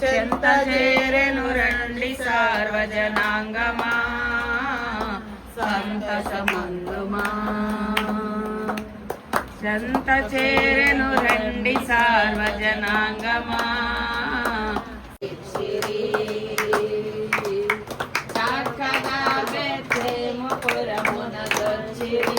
చెంత చేరెను రండి సార్వజనాంగమా సంతసమందుమా. చెంత చేరెను రండి సార్వజనాంగమా. చక్కగా పెట్టేము పురమున దొర్చిరి,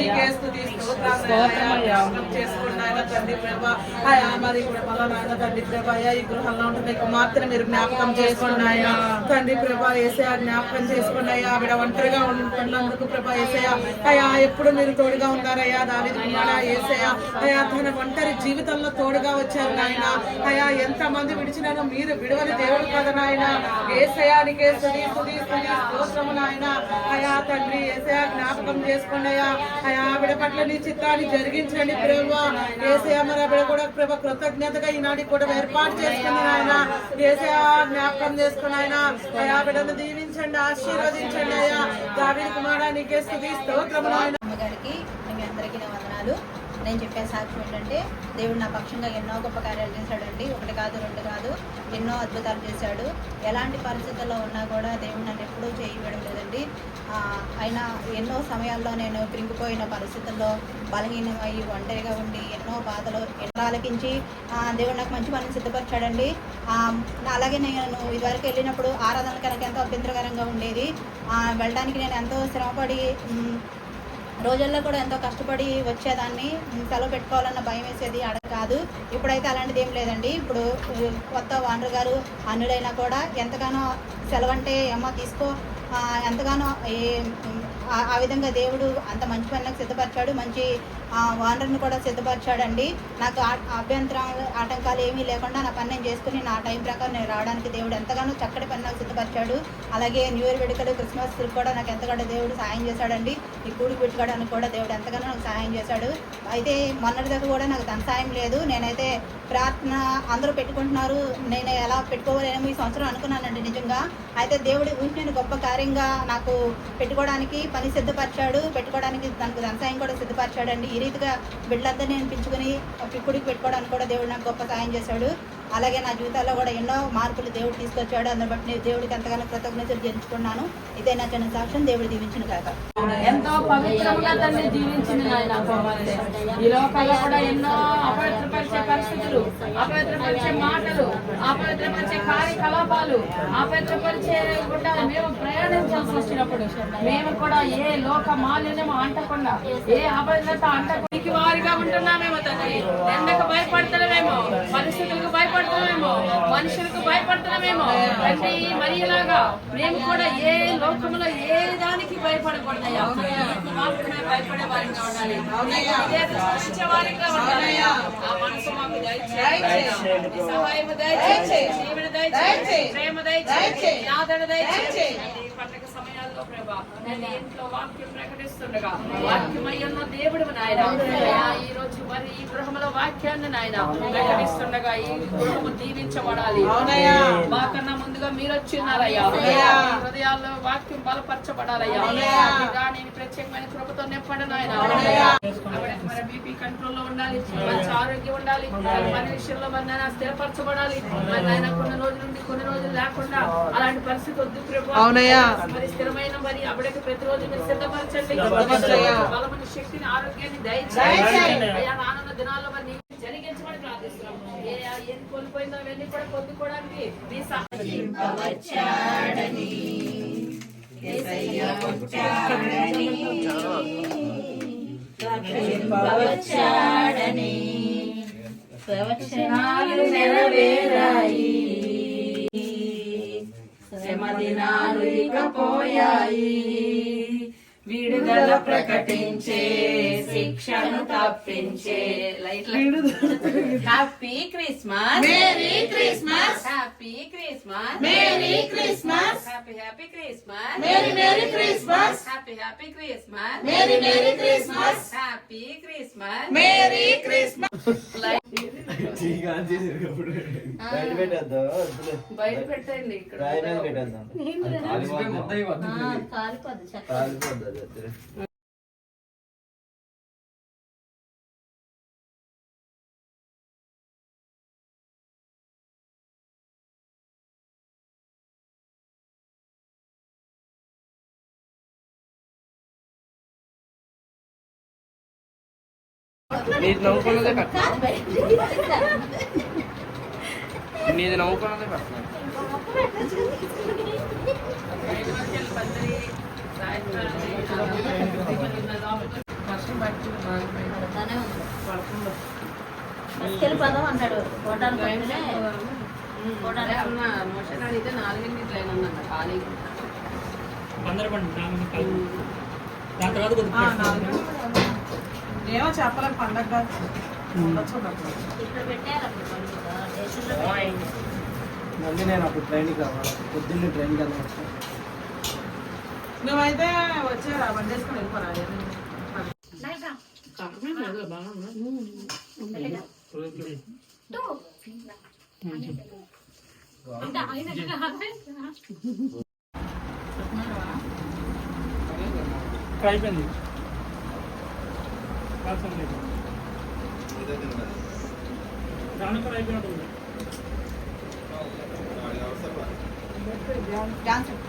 నీకే స్తుతి స్తోత్రాలు జ్ఞాపకం చేసుకోండి ఆయన తండ్రి ప్రభ అయా మరి నాయన తండ్రి ప్రభ అయ్యా ఈ గృహంలో ఉంటే మీకు మాత్రం మీరు జ్ఞాపకం చేసుకోండి ఆయన తండ్రి ప్రభ ఏసయా జ్ఞాపకం చేసుకోండి అయ్యా ఆవిడ ఒంటరిగా ఉంటున్నందుకు ప్రభ ఏసయా అయా ఎప్పుడు మీరు తోడుగా ఉన్నారయ్యా దాని కుమారా ఏసయా అయా తన ఒంటరి జీవితంలో తోడుగా వచ్చారు నాయన. అయా ఎంత మంది విడిచినారో మీరు విడవని దేవుడు కదా నాయన. ఏసయానికే స్తుతి స్తుతి స్తుతి స్తోత్రము నాయన. అయా తండ్రి ఏసయా జ్ఞాపకం చేసుకోండి అయ్యా అయా ఆవిడ పట్ల నీ చిత్తాన్ని జరిగించండి ప్రభు. ఏసయా మరి ఆవిడ కూడా ప్రభు కృతజ్ఞతగా ఈనాటి కూడా ఏర్పాటు చేసుకుంది ఆయన ఏసయా జ్ఞాపకం చేసుకుని ఆయన అయా బిడ్డను దీవించండి ఆశీర్వదించండి అయ్యా. దావిడి కుమారానికి స్థుతి స్తోత్రము నాయన. అమ్మగారికి మీ అందరికీ వందనాలు. నేను చెప్పే సాక్ష్యం ఏంటంటే దేవుడు నా పక్షంగా ఎన్నో గొప్ప కార్యాలు చేశాడండి. ఒకటి కాదు రెండు కాదు ఎన్నో అద్భుతాలు చేశాడు. ఎలాంటి పరిస్థితుల్లో ఉన్నా కూడా దేవుడు నన్ను ఎప్పుడూ చేయడం లేదండి. ఆయన అయినా ఎన్నో సమయాల్లో నేను కృంగిపోయిన పరిస్థితుల్లో బలహీనమై ఒంటరిగా ఉండి ఎన్నో బాధలు ఎన్నో ఆలకించి దేవుడు నాకు మంచి పనిని సిద్ధపరిచాడండి. అలాగే నేను ఇదివరకు వెళ్ళినప్పుడు ఆరాధనకి నాకు ఎంతో అభ్యంతరకరంగా ఉండేది. వెళ్ళడానికి నేను ఎంతో శ్రమపడి రోజుల్లో కూడా ఎంతో కష్టపడి వచ్చేదాన్ని. సెలవు పెట్టుకోవాలన్న భయం వేసేది అడ కాదు. ఇప్పుడైతే అలాంటిది ఏం లేదండి. ఇప్పుడు కొత్త వానర్ గారు అన్నుడైనా కూడా ఎంతగానో సెలవు అంటే అమ్మ తీసుకో ఎంతగానో ఏ ఆ- ఆ విధంగా దేవుడు అంత మంచి పని నాకు సిద్ధపరిచాడు. మంచి ఓనర్ని కూడా సిద్ధపరిచాడండి. నాకు అభ్యంతరం ఆటంకాలు ఏమీ లేకుండా నా పని నేను చేసుకుని నా టైం ప్రకారం నేను రావడానికి దేవుడు ఎంతగానో చక్కటి పని నాకు సిద్ధపరిచాడు. అలాగే న్యూ ఇయర్ వేడుకలు క్రిస్మస్ కూడా నాకు ఎంతగానో దేవుడు సాయం చేశాడండి. ఈ కూడి పెట్టుకోవడానికి కూడా దేవుడు ఎంతగానో నాకు సహాయం చేశాడు. అయితే మొన్నటి దగ్గర కూడా నాకు ధన సాయం లేదు. నేనైతే ప్రార్థన అందరూ పెట్టుకుంటున్నారు. నేను ఎలా పెట్టుకోవాలేమో ఈ సంవత్సరం అనుకున్నానండి నిజంగా. అయితే దేవుడి ఊహించిన గొప్ప కార్యంగా నాకు పెట్టుకోవడానికి పని సిద్ధపరిచాడు. పెట్టుకోవడానికి దానికి ధనసాయం కూడా సిద్ధపరిచాడండి. రీతిగా బిడ్డలంతా నేను పెంచుకుని పిక్కుడికి పెట్టుకోవడానికి కూడా దేవుడు నాకు గొప్ప సాయం చేశాడు. అలాగే నా జీవితాల్లో కూడా ఎన్నో మార్పులు దేవుడు తీసుకొచ్చాడు. అందుబాటు నేను దేవుడికి ఎంతగానో కృతజ్ఞతలు జరుపుకున్నాను ఇదే నా చిన్న సాక్ష్యం. దేవుడు దీవించిన కాక ఎంతో పవిత్రంగా తండ్రి జీవించింది నాయన ఈ లోకాల్లో కూడా ఎన్నో అపవిత్రపరిచే పరిస్థితులు అపవిత్రపరిచే మాటలు అపవిత్రపరిచే కార్యకలాపాలు అపవిత్రపరిచే గుండా మేము ప్రయాణించాల్సి వచ్చినప్పుడు మేము కూడా ఏ లోక మాలిన్యము అంటకుండా ఏ అపవిత్రత అంటకుండా వారిగా ఉంటున్నామేమో తండ్రి ఎండకు భయపడుతున్నామేమో పరిస్థితులకు భయపడుతున్నామేమో మనుషులకు భయపడుతున్నామేమో. తండ్రి మరి ఇలాగా మేము కూడా ఏ లోకంలో ఏ దానికి భయపడకూడదయ్యా? మాత్రమే భయపడే వారిగా ఉండాలి ఇదే దృష్టించే వారిగా ఉండాలి ఆ మనసు మాకు దయచేయండి నీ సహాయము దయచేయండి జీవన దయచేయండి ప్రేమ దయచేయండి నీ ఆదరణ దయచేయండి ఈ పండగ సమయాల్లో ప్రభా నేను ఇంట్లో వాక్యం ప్రకటిస్తుండగా దేవుడు నాయన ఈ రోజు మరి ఈ గృహంలో వాక్యాన్ని నాయన ప్రకటిస్తుండగా ఈ గృహము దీవించబడాలి. మాకన్నా ముందుగా మీరు వచ్చి ఉన్నారయ్యా హృదయాల్లో వాక్యం బలపరచబడాలయ్యా నేను ప్రత్యేకమైన కృపతో నింపండి. ఆవిడకి మరి బీపీ కంట్రోల్లో ఉండాలి మంచి ఆరోగ్యం ఉండాలి మన విషయంలో నాయన స్థిరపరచబడాలి మరి నాయన కొన్ని రోజుల నుండి కొన్ని రోజులు లేకుండా అలాంటి పరిస్థితి వద్దు. మరి స్థిరమైన మరి ఆవిడకి ప్రతిరోజు మీరు సిద్ధపరచండి. బలమైన శక్తిని ఆరోగ్యాన్ని దయచేయండి. అయ్యా నాన్న దినాల్లో మరి జరిగించమని ప్రార్థిస్తున్నాం ఏ ఏం కోల్పోయిందో అవన్నీ కూడా పొందుకోవడానికి మీ సహాయం వచ్చాడని ప్రవచనాలు నెరవేరాయి. శ్రమ దినాలు ఇక పోయాయి విడుదల ప్రకటించే శిక్షను తప్పించే. Happy Christmas merry Christmas happy Christmas merry Christmas happy happy Christmas merry merry Christmas happy happy Christmas merry merry Christmas happy Christmas merry Christmas బయట పెట్టండి ఇక్కడ కాలిపోద్ది. నీది నవ్వుకున్నదే పెట్టినా నీది నవ్వుకున్నదే చూడడానికి వస్తేనే అదే అన్న మోషన్ అడిగితే నాలుగింటి ట్రైన్ ఉందంట ఖాళీ. దాని తర్వాత. ఏమో చెప్పలేం పండగ. మళ్ళీ నేను అప్పుడు ట్రైన్కి రావాలి. పొద్దున్నే ట్రైన్కి వెళ్ళవచ్చు నువ్వైతే వచ్చారా బండి వేసుకొని వెళ్ళిపోరా అయిపోయింది. కాల్సం లేదు దాని కూడా అయిపోయినట్టు జాన్సన్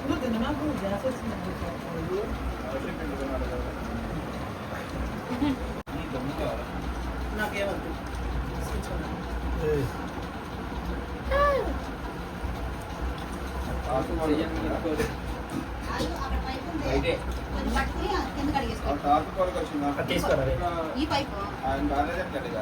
నువ్వు తినమాకు గ్యాస్ తీసుకోరా ఈ పైపు ఆయన బాగానే చెప్తాడు ఇక.